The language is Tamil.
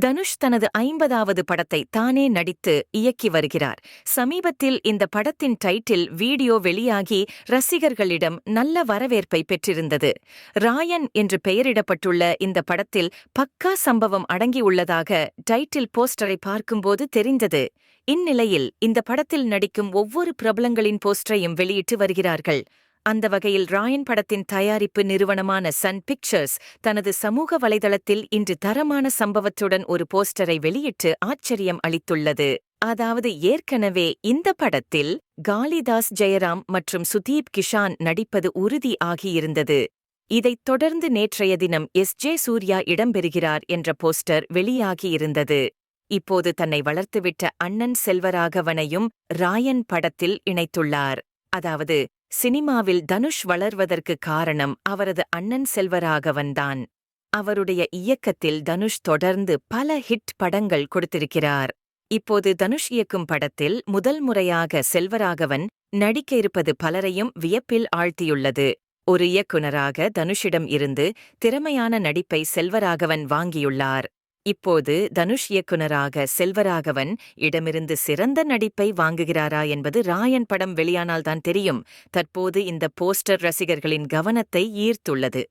தனுஷ் தனது ஐம்பதாவது படத்தை தானே நடித்து இயக்கி வருகிறார். சமீபத்தில் இந்த படத்தின் டைட்டில் வீடியோ வெளியாகி ரசிகர்களிடம் நல்ல வரவேற்பை பெற்றிருந்தது. ராயன் என்று பெயரிடப்பட்டுள்ள இந்த படத்தில் பக்கா சம்பவம் அடங்கியுள்ளதாக டைட்டில் போஸ்டரை பார்க்கும்போது தெரிந்தது. இந்நிலையில் இந்த படத்தில் நடிக்கும் ஒவ்வொரு பிரபலங்களின் போஸ்டரையும் வெளியிட்டு வருகிறார்கள். அந்த வகையில் ராயன் படத்தின் தயாரிப்பு நிறுவனமான சன் பிக்சர்ஸ் தனது சமூக வலைதளத்தில் இன்று தரமான சம்பவத்துடன் ஒரு போஸ்டரை வெளியிட்டு ஆச்சரியம் அளித்துள்ளது. அதாவது ஏற்கனவே இந்த படத்தில் காளிதாஸ் ஜெயராம் மற்றும் சுதீப் கிஷான் நடிப்பது உறுதி ஆகியிருந்தது. இதைத் தொடர்ந்து நேற்றைய தினம் எஸ் ஜே சூர்யா இடம்பெறுகிறார் என்ற போஸ்டர் வெளியாகியிருந்தது. இப்போது தன்னை வளர்த்துவிட்ட அண்ணன் செல்வராகவனையும் ராயன் படத்தில் இணைத்துள்ளார். அதாவது சினிமாவில் தனுஷ் வளர்வதற்கு காரணம் அவரது அண்ணன் செல்வராகவன்தான் அவருடைய இயக்கத்தில் தனுஷ் தொடர்ந்து பல ஹிட் படங்கள் கொடுத்திருக்கிறார். இப்போது தனுஷ் இயக்கும் படத்தில் முதல் முறையாக செல்வராகவன் நடிக்க இருப்பது பலரையும் வியப்பில் ஆழ்த்தியுள்ளது. ஒரு இயக்குனராக தனுஷிடம் இருந்து திறமையான நடிப்பை செல்வராகவன் வாங்கியுள்ளார். இப்போது தனுஷ் இயக்குனராக செல்வராகவன் இடமிருந்து சிறந்த நடிப்பை வாங்குகிறாரா என்பது ராயன் படம் வெளியானால்தான் தெரியும். தற்போது இந்த போஸ்டர் ரசிகர்களின் கவனத்தை ஈர்த்துள்ளது.